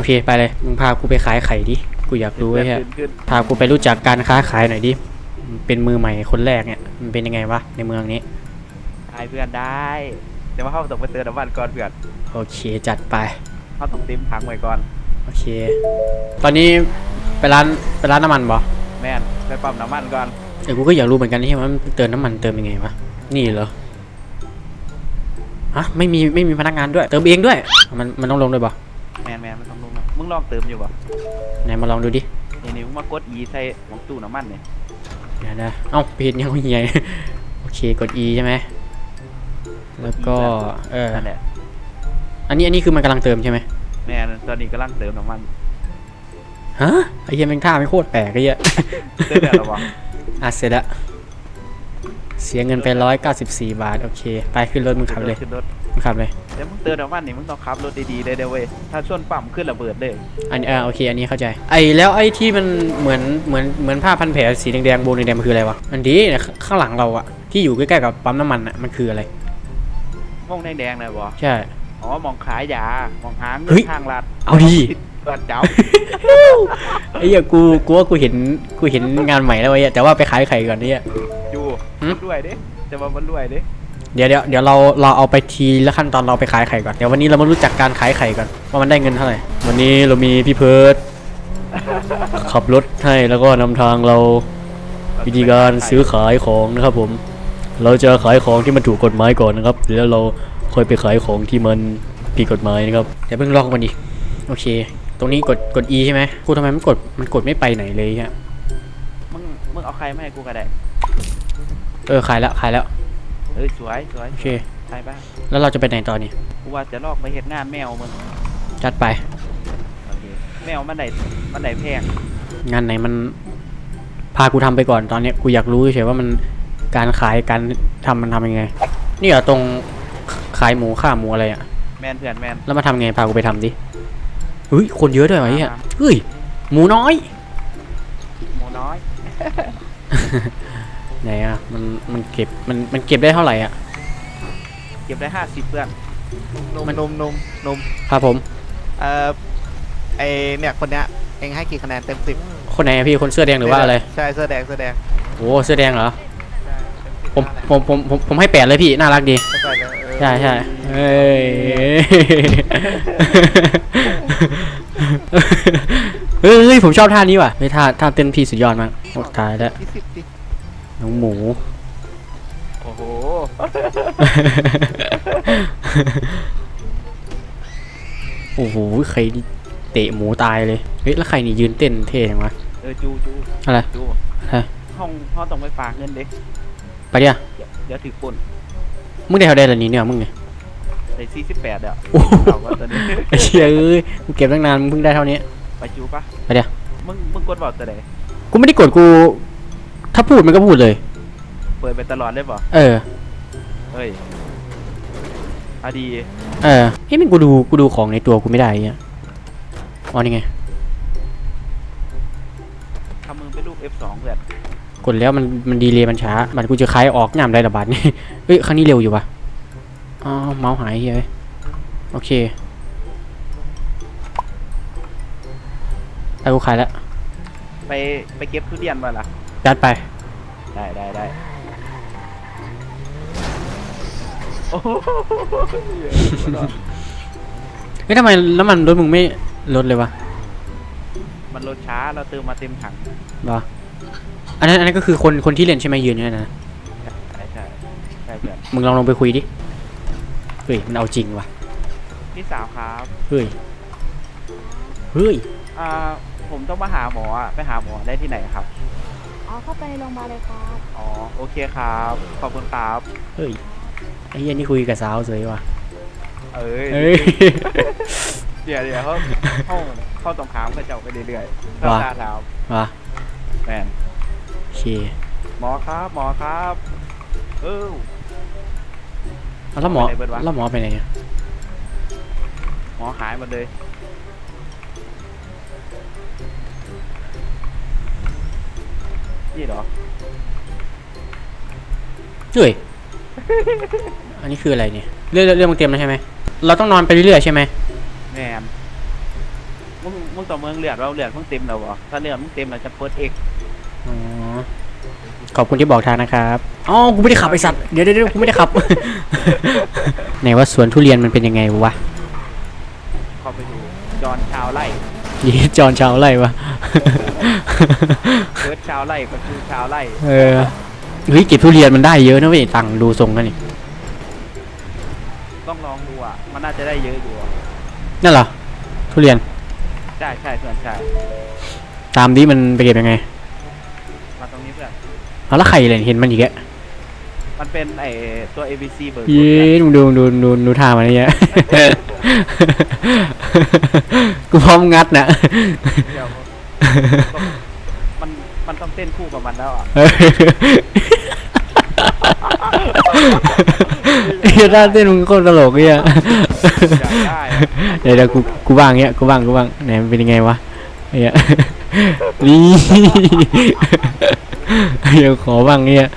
โอเคไปเลยมึงพากูไปขายไข่ดิกูอยากรู้ไอ้เหี้ยขึ้นขึ้นพากูไปรู้จักการค้าขายหน่อยดิเป็นมือใหม่คนแรกเนี่ยมันเป็นยังไงวะในเมืองนี้ได้เพื่อนได้แต่ว่าเขาต้องไปเตือนน้ำมันก่อนเพื่อนโอเคจัดไป เขาต้องเต็มถังไว้ก่อน โอเค ตอนนี้ไปร้านไปร้านน้ำมันบ่แม่นไปปั๊มน้ำมันก่อนเดี๋ยวกูก็อยากรู้เหมือนกันที่ว่ามันเติมน้ำมันเติมยังไงวะ นี่เหรอ ฮะ ไม่มีไม่มีพนักงานด้วย เติมเองด้วย มันมันต้องลงด้วยบ่ แม่นแม่นมันต้องลงนะมึงลองเติมอยู่ป่ะไหนมาลองดูดินี่นี่มึงมากด E ใส่ของตู้น้ำมันเนี่ยเดี๋ยวนะเอ้าเพจยังไม่ใหญ่โอเคกด E ใช่ไหมแล้วก็เออนั่นแหละอันนี้อันนี้คือมันกำลังเติมใช่ไหมแม่นตอนนี้กำลังเติมน้ำมันฮะไอ้เหี้ยแม่งท่าไม่โคตรแปลกไอ้เหี้ยเติมแล้วเหรอวะอะเสร็จละเสียเงินไปร้อยเก้าสิบสี่บาท โอเค ไปขึ้นรถมึงขับเลยขึ้นรถมึงขับเลย แต่มึงเติมน้ำมันนี่มึงต้องขับรถดีๆเลยเด้อเว้ยถ้าชนปั๊มขึ้นระเบิดเลยอันนี้อ่าโอเคอันนี้เข้าใจไอ้แล้วไอ้ที่มันเหมือนเหมือนเหมือนผ้าพันแผลสีแดงๆโบนแดงๆมันคืออะไรวะมันดีเนี่ยข้ข้างหลังเราอะที่อยู่ใกล้ๆกับปั๊มน้ำมันอะมันคืออะไรม่วงแดงๆเลยบ่ใช่อ๋อมองขายยามองหางเฮ้ยทางลัดเอาดีเปิดเจ้าไอ้เหี้ยกูกูว่ากูเห็นกูเห็นงานใหม่แล้วไอ้เหี้ยแต่ว่าไปขายไข่ก่อนเนี่ยอยู่หืมมันรวยเด้จะว่ามันรวยเด้ เดี๋ยวเดี๋ยวเดี๋ยวเราเราเอาไปทีละขั้นตอนเราไปขายไข่ก่อน เดี๋ยววันนี้เรามารู้จักการขายไข่ก่อนว่ามันได้เงินเท่าไหร่ วันนี้เรามีพี่เพิร์ดขับรถให้แล้วก็นำทางเราวิธีการซื้อขายของนะครับผม เราจะขายของที่มันถูกกฎหมายก่อนนะครับ แล้วเราค่อยไปขายของที่มันผิดกฎหมายนะครับเดี๋ยวเพิ่งลองมันดิโอเค ตรงนี้กดกด E ใช่ไหมกูทำไมมันกดมันกดไม่ไปไหนเลยฮะมึงมึงเอาใครมาให้กูก็ได้ เออขายแล้วขายแล้ว เอ้ยสวยสวยโอเค ใช่ป่ะแล้วเราจะไปไหนต่อนี่กูว่าจะลอกไปเห็ดงานแมวมึงจัดไป โอเคแมวมันไหนมันไหนแพงงานไหนมันพากูทำไปก่อนตอนเนี้ยกูอยากรู้เฉยๆว่ามันการขายการทำมันทำยังไง นี่เหรอตรงขายหมูข้าหมูอะไรอะแมนเพื่อนแมน แล้วมาทำไงพากูไปทำดิเฮ้ยคนเยอะด้วยวะเนี่ยอ่า เฮ้ยหมูน้อย หมูน้อย ไหนอะมันมันเก็บมันมันเก็บได้เท่าไหร่อะเก็บได้ห้าสิบเพื่อนนมมัน นมนมนมครับผม เอ่อไอเนี่ยคนเนี้ยเองให้กี่คะแนนเต็มสิบคนไหนอะพี่คนเสื้อแดงหรือว่าอะไรใช่เสื้อแดงเสื้อแดงโอ้เสื้อแดงเหรอใช่เต็มสิบผมเท่าไหร่ผมผมผมผมให้แปดเลยพี่น่ารักดี เข้าใจเลยเออใช่ใช่เฮ้ยเฮ้ยเฮ้ยผมชอบท่านี้ว่ะเฮ้ยท่าท่าเต้นพี่สุดยอดมากโอ้ตายแล้ว ที่สิบดิ น้องหมู โอ้โห โอ้โห ใครนี่เตะหมูตายเลย เฮ้ย แล้วใครนี่ยืนเต้นเท่จังวะ เออจูจูอะไร จูฮะ ห้องห้องต้องไปฝากเงินเด็กไปเดี๋ยวเดี๋ยวถือปุ่นมึงได้เท่าไดล่ะนี่เนี่ยมึงเนี่ยได้สี่สิบแปดอะโอ้โห เอาว่าตัวนี้ ไอ้เชี่ยเอ้ยกูเก็บตั้งนานมึงเพิ่งได้เท่านี้ ไปจูปะไปเดี๋ยว มึงมึงกดบอกตัวไหนกูไม่ได้กดกู ถ้าพูดมันก็พูดเลย เปิดไปตลอดเลยป่ะเออ เฮ้ยอะดีเออเฮ้ยมันกูดูกูดูของในตัวกูไม่ได้ไอะอ๋อนี่ไง ทำมึงเป็นรูป F2 เพื่อนกดแล้วมันมันดีเลยมันช้า มันกูจะคลายออกยามได้ระบาดนี่ เอ้ยครั้งนี้เร็วอยู่ปะอ๋อเมาส์หายเฮ้ยโอเคไอ้กูขายแล้วไปไปเก็บทุเรียนมาล่ะยัดไป ได้ได้ได้โอ้โหเฮ้ยทำไมน้ำมันรถมึงไม่ลดเลยวะมันลดช้าเราเติมมาเต็มถังบออันนั้นอันนั้นก็คือคนคนที่เล่นใช่ไหมยืนอยู่นั่นนะใช่ใช่ใช่เพื่อนมึงลองลงไปคุยดิเฮ้ยมันเอาจริงว่ะพี่สาวครับเฮ้ยเฮ้ยอ่าผมต้องมาหาหมออะไปหาหมอได้ที่ไหนครับ อ๋อเข้าไปโรงพยาบาลเลยครับอ๋อโอเคครับ ขอบคุณครับ เฮ้ยไอ้เหี้ยนี่คุยกับสาวสวยว่ะเอ้ยเฮ้ย เดี๋ยวเดี๋ยวเขาเข้าเข้าตรงขามเขาเจ้าไปเรื่อยๆว่ะเข้าตาเท้าว่ะแมนโอเคหมอครับหมอครับ เออ เอาแล้วหมอไปไหนเบิดวะ แล้วหมอไปไหนอะหมอหายหมดเลย นี่เหรอ เฮ้ย อันนี้คืออะไรเนี่ยเรื่องเรื่องเรื่องมึงเตรียมแล้วใช่ไหม เราต้องนอนไปเรื่อยๆใช่ไหมแมนมึงมึงต่อเมืองเลือดเราเลือดมึงเต็มแล้วบ่ถ้าเลือดมึงเต็มเราจะเปิดเอกอ๋อ ขอบคุณที่บอกทางนะครับ อ๋อ กูไม่ได้ขับไอสัตว์ เดี๋ยวเดี๋ยวเดี๋ยวกูไม่ได้ขับ ไหนว่าสวนทุเรียนมันเป็นยังไงวะ เข้าไปดูจอนชาวไร่ ยี่จอนชาวไรวะเพิร์ดชาวไร่ก็คือชาวไร่เออเฮ้ยเก็บทุเรียนมันได้เยอะนะเว้ยตังค์ดูทรงกันนี่ต้องลองดูอะ มันน่าจะได้เยอะอยู่อะนั่นเหรอทุเรียนใช่ใช่เพื่อนใช่ตามนี้มันไปเก็บยังไง มาตรงนี้เพื่อนเอาและไข่เลยเห็นมันอีกแกะ มันเป็นไอตัว ABC เบอร์เย้ดูดูดูดูดูท่ามันเนี่ย กูพร้อมงัดนะ เดี๋ยวมัน มันต้องเต้นคู่กับมันแล้วอะเออไอ้ด้านเต้นมึงโคตรตลกเนี่ยอยากได้อะเดี๋ยวเดี๋ยวกูกูบ้างเงี้ยกูบ้างกูบ้างไหนมันเป็นยังไงวะเนี่ยนี่ เดี๋ยวขอบ้างเนี่ย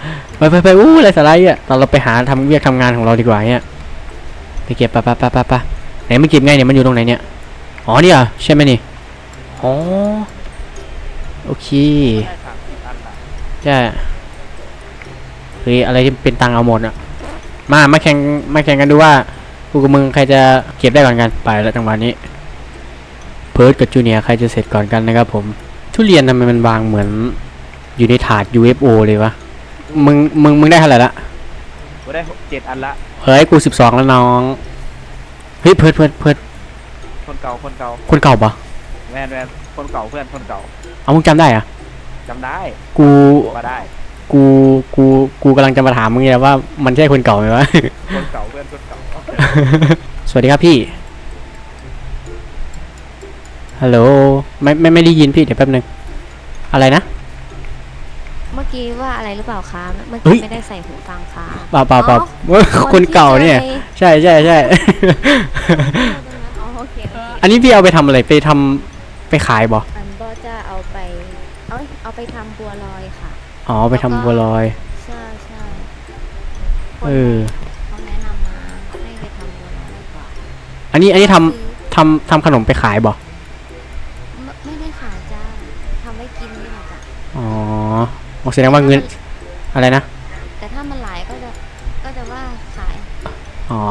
ไปไปไปอู้อะไรสาระอะตอนเราไปหาทำเวียกทำงานของเราดีกว่าเนี่ยไปเก็บปไปไปไปไปะไหนไมันเก็บไงเนี่ยมันอยู่ตรงไหนเนี่ยอ๋อนี่ยใช่ไหมนี่อ๋อโอเคได้สามสิบอันละใช่เฮ้ยอะไรที่เป็นตังค์เอาหมดอะมามาแข่งมาแข่งกันดูว่ากูกับมึงใครจะเก็บได้ก่อนกันไปแล้วจังหวะนี้ เพิร์ดกับจูเนียใครจะเสร็จก่อนกันนะครับผมทุเรียนทำไมมันวางเหมือนอยู่ในถาด UFO เลยวะ มึงมึงมึงได้เท่าไหร่ละกูได้หกเจ็ดอันละเฮ้ยกูสิบสองแล้วน้องเฮ้ยเพิร์ดเพิร์ดเพิร์ดคนเก่าคนเก่าคนเก่าปะแมนแมนคนเก่าเพื่อนคนเก่าเอามึงจำได้อะจำได้กูมาได้ กูกูกูกำลังจะมาถามมึงเนี่ยว่ามันใช่คนเก่าไหมวะคนเก่าเพื่อนคนเก่าสวัสดีครับพี่ฮัลโหลไม่ไม่ไม่ได้ยินพี่เดี๋ยวแป๊บนึงอะไรนะ เมื่อกี้ว่าอะไรหรือเปล่าคะ เมื่อเฮ้กี้ย ไม่ได้ใส่หูฟังค่ะ เปล่าเปล่าเปล่าอ๋อคนเก่าเนี่ยใช่ใช่ใช่อ๋อโอเคโอเคอันนี้พี่เอาไปทำอะไรไปทำไปขายบ่อันก็จะเอาไป เอาเอาไปทำบัวลอยค่ะ อ๋อไปทำบัวลอย ใช่ใช่คนเออ เขาแนะนำมาให้ไปทำบัวลอยดีกว่าอันนี้อันนี้ทำคือทำทำขนมไปขายบ่ อ๋อแสดงว่าเงินอะไรนะ แต่ถ้ามันหลายก็จะก็จะว่าขาย อ๋อ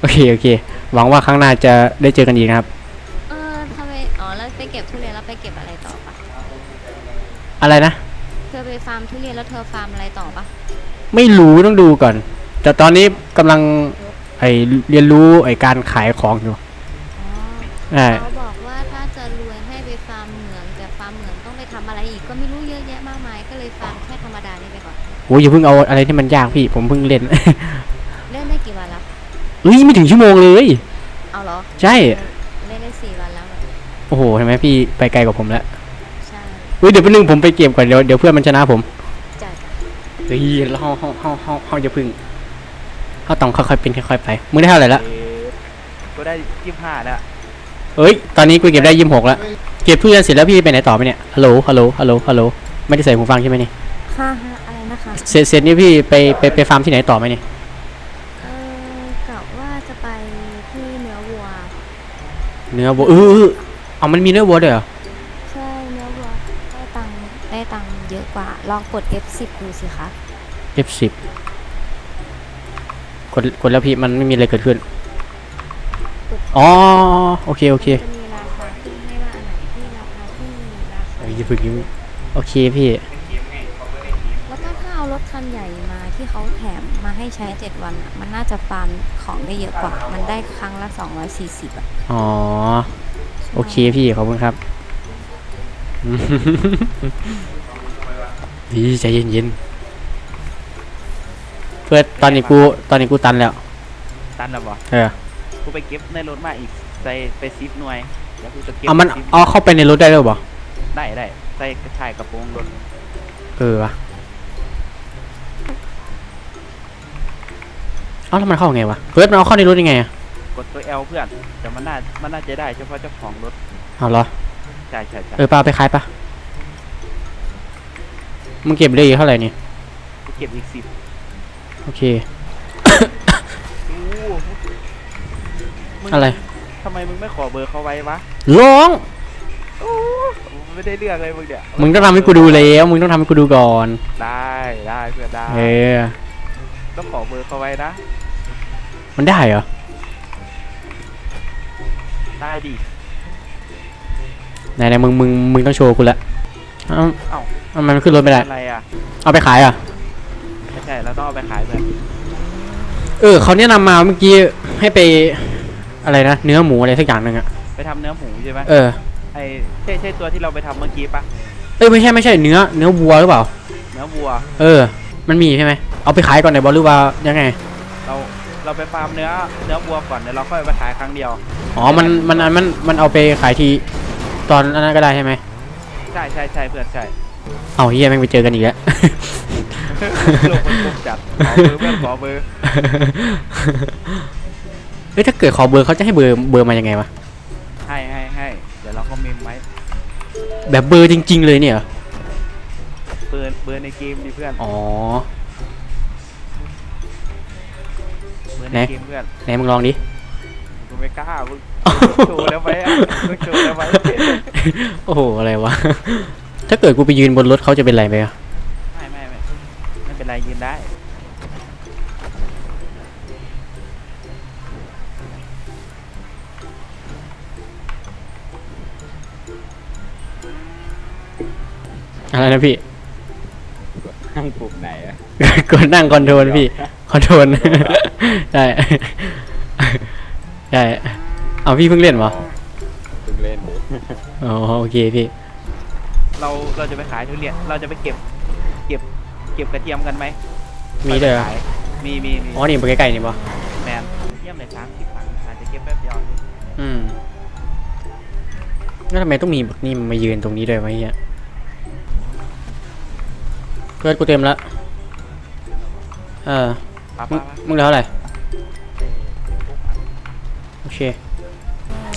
โอเค โอเค หวังว่าครั้งหน้าจะได้เจอกันอีกนะครับ เออทำไม อ๋อ แล้วไปเก็บทุเรียนแล้วไปเก็บอะไรต่อปะอะไรนะ เธอไปฟาร์มทุเรียนแล้วเธอฟาร์มอะไรต่อปะไม่รู้ต้องดูก่อน แต่ตอนนี้กำลังไอเรียนรู้ไอการขายของอยู่อ๋อใช่เขาบอกว่าถ้าจะรวยให้ไปฟาร์มเหมืองแต่ฟาร์มเหมืองต้องไปทำอะไรอีกก็ไม่รู้เยอะ เลยฟาร์มแค่ธรรมดานี่ไปก่อนโอ้ยอย่าเพิ่งเอาอะไรที่มันยากพี่ ผมเพิ่งเล่น เล่นได้กี่วันแล้วเฮ้ยไม่ถึงชั่วโมงเลย เอาเหรอใช่ เล่นได้สี่วันแล้วอะโอ้โหเห็นไหมพี่ไปไกลกว่าผมแล้วใช่เฮ้ยเดี๋ยวแป๊บนึงผมไปเก็บก่อนเดี๋ยวเดี๋ยวเพื่อนมันชนะผมจัดเฮ้ยเราเฮาเฮาเฮาเฮาเฮาอย่าพึ่งเฮาต้องค่อยๆเป็นค่อยๆไปมึงได้เท่าไหร่ละเอ๊ะกูได้ยี่สิบห้าแล้วเอ้ยตอนนี้กูเก็บได้ยี่สิบหกแล้วเก็บทุเรียนเสร็จแล้วพี่ไปไหนต่อไปเนี่ยฮัลโหลฮัลโหลฮัลโหลฮัลโหล ไม่ได้ใส่หูฟังใช่ไหมนี่ค่ะฮะอะไรนะคะเสร็จเสร็จนี่พี่ไปไปไปฟาร์มที่ไหนต่อไหมนี่เออกะว่าจะไปที่เนื้อวัว เนื้อวัวเออเออเอามันมีเนื้อวัวด้วยเหรอใช่เนื้อวัวได้ตังค์ได้ตังค์เยอะกว่า ลองกด F10 ดูสิคะ F10 กดกดแล้วพี่มันไม่มีอะไรเกิดขึ้นอ๋อโอเคโอเคจะมีราคาขึ้นให้ว่าอันไหนที่ราคาที่ราคาเอ้ยอย่าเพึ่งยิ้ม โอเคพี่ แล้วก็ถ้าเอารถคันใหญ่มาที่เขาแถมมาให้ใช้7วันอะมันน่าจะฟาร์มของได้เยอะกว่า มันได้ครั้งละ240อะอ๋อ โอเคพี่ ขอบคุณครับ ดีใจเย็นๆ เพื่อตอนนี้กูตอนนี้กูตันแล้ว ตันแล้วบ่เออ กูไปเก็บในรถมาอีกใส่ไปซิปหน่วยแล้วกูจะเก็บเอามัน ซิปเอาเข้าไปในรถได้ด้วยบ่ได้ได้ใส่กระชายกระโปรงรถเออวะเอาแล้วมันเข้าไงวะเพื่อนมันเอาเข้าในรถยังไงอะกดตัว L เพื่อนแต่มันน่ามันน่าจะได้เฉพาะเจ้าของรถเอาเหรอ ใช่ใช่ใช่เออปลาไปขายปะมึงเก็บได้อีกเท่าไหร่นี่กูเก็บอีกสิบโอเคอู้มึงอะไรมทำไมมึงไม่ขอเบอร์เขาไว้วะ ร้อง โอ้ ไม่ได้เรื่องเลยมึงเนี่ยมึงต้องทำให้กูดูแล้ว มึงต้องทำให้กูดูก่อน ได้ได้เพื่อนได้เออต้องขอเบอร์เขาไว้นะ มันได้เหรอ ได้ดิไหนไหนมึงมึงมึงต้องโชว์กูละเอ้าเอ้าทำไมมันขึ้นรถไม่ได้ อะไรอะ เอาไปขายอะ ไม่ใช่เราต้องเอาไปขายเพื่อนเออเขาแนะนำมาเมื่อกี้ให้ไปอะไรนะเนื้อหมูอะไรสักอย่างหนึ่งอะไปทำเนื้อหมูใช่ไหมเออ ไอ้ใช่ใช่ตัวที่เราไปทำเมื่อกี้ปะเอ้ยไม่ใช่ไม่ใช่เนื้อ เนื้อวัวหรือเปล่า เนื้อวัว เออ มันมีใช่ไหมเอาไปขายก่อนไหนบอลหรือว่ายังไง เราเราไปฟาร์มเนื้อเนื้อวัวก่อนเดี๋ยวเราค่อยเอาไปขายครั้งเดียว อ๋อมันมัน มัน มัน มันเอาไปขายที ตอนอันนั้นก็ได้ใช่ไหม ใช่ใช่ใช่เพื่อนใช่เอาเฮียแม่งไปเจอกันอีกแล้ว ลงมันลงจัดขอเบอร์เพื่อนขอเบอร์เฮ้ยถ้าเกิดขอเบอร์เขาจะให้เบอร์ เบอร์มายังไงวะ ก็เมมไว้แบบเบอร์จริง ๆ เลยเนี่ยเหรอเบอร์เบอร์ในเกมดิเพื่อนอ๋อ เบอร์ไหในนเกมเพื่อนไหนมึงลองดิ กูไม่กล้ามึงโชว์แล้วไหมอะมึงโชว์แล้วไหมโอ้โห อะไรวะ ถ้าเกิดกูไปยืนบนรถเขาจะเป็นไรไหมอะไม่ไม่ไม่ไม่เป็นไรยืนได้ อะไรนะพี่ นั่งปุ่มไหนอะกดนั่งคอนโทรลพี่ คอนโทรลใช่ใช่เอาพี่เพิ่งเล่นเหรอเพิ่งเล่นดิอ๋อโอเคพี่ เราเราจะไปขายทุเรียน เราจะไปเก็บ เก็บ เก็บกระเทียมกันไหมมีด้วยเหรอไปขายมีมีมีอ๋อนี่ไปใกล้ๆนี่ปะแมนเยี่ยมเลยสามสิบครั้งอาจจะเก็บแป๊บเดียว อืมแล้วทำไมต้องมีบักนี่มายืนตรงนี้ด้วยวะเฮียเพื่อนกูเต็มละเออป้ามึป้างป้ามึงเหลือเท่าไหร่โอเค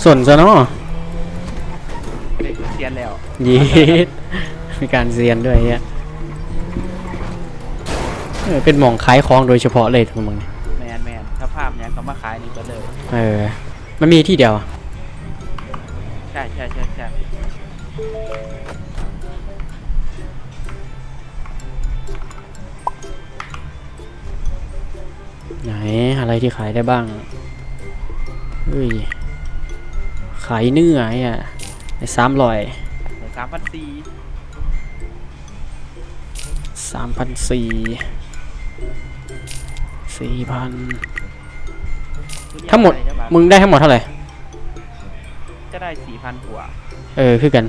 ส่วนซะเนาะเด็กเซียนแล้วยีดมีการเซียนด้วยเฮียเออเป็นหมองขายของโดยเฉพาะเลยทั้งมึงเนี่ยแมนแมนถ้าภาพเนี้ยเขามาขายนี่ก็เลย เออ มันมีที่เดียวอะใช่ใช่ใช่ใช่ ไหนอะไรที่ขายได้บ้างเฮ้ยขายเนื้อไอะสามร้อยสามพันสี่สามพันสี่สี่พันทั้งหมดมึงได้ทั้งหมดเท่าไหร่จะได้สี่พันกว่าเออคือกัน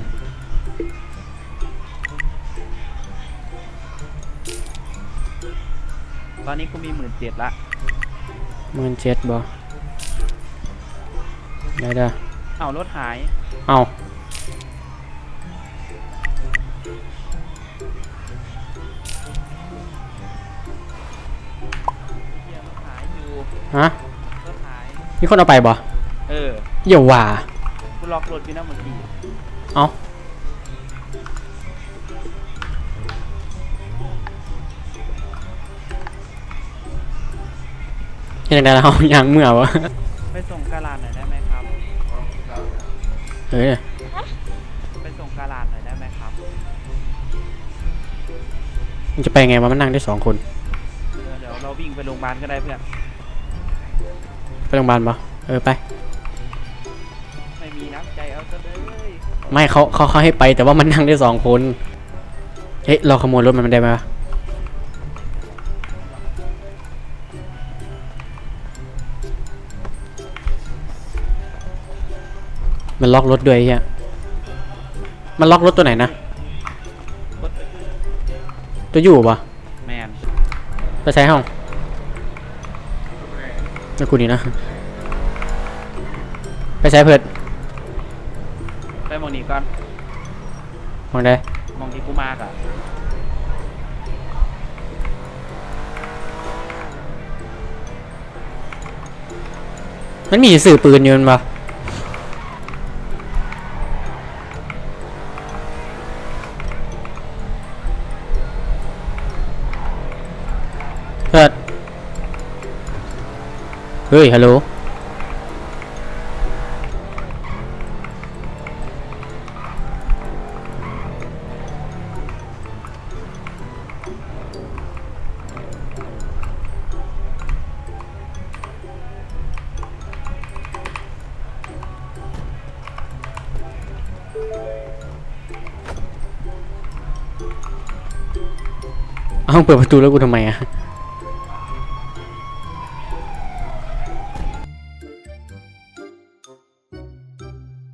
ตอนนี้กูมีหมื่นเจ็ดละ หมื่นเจ็ดบ่ได้เด้อเอ้ารถหาย เอาเฮียรถหายอยู่ฮะรถหาย มีคนเอาไปบ่เอออย่าว่ากูล็อกรถอยู่นะเมื่อกี้ ยังไงเรายังเมื่อวะไปส่งกาลาดหน่อยได้ไหมครับเออไปส่งกาลาดหน่อยได้ไหมครับมันจะไปไงวะมันนั่งได้สองคนเดี๋ยวเดี๋ยวเราวิ่งไปโรงพยาบาลก็ได้เพื่อน ไปโรงพยาบาลปะเออไป ไม่มีน้ำใจเอาซะเลยไม่เขาเขาเขาให้ไปแต่ว่ามันนั่งได้สองคน เฮ้ยเราขโมยรถมันได้ไหมวะ มันล็อกรถด้วยไอ้เฮียมันล็อกรถตัวไหนนะรถตัวอยู่ปะแมนไปใช้ห้องแล้วกูนี่นะ ไปใช้เพิดไปหมองนี้ก่อนมองได้หมองที่กูมากอะมันมีสื่อปืนอยู่มัน เฮ้ย ฮัลโหล เอาเปิดประตูแล้วกูทำไมอะ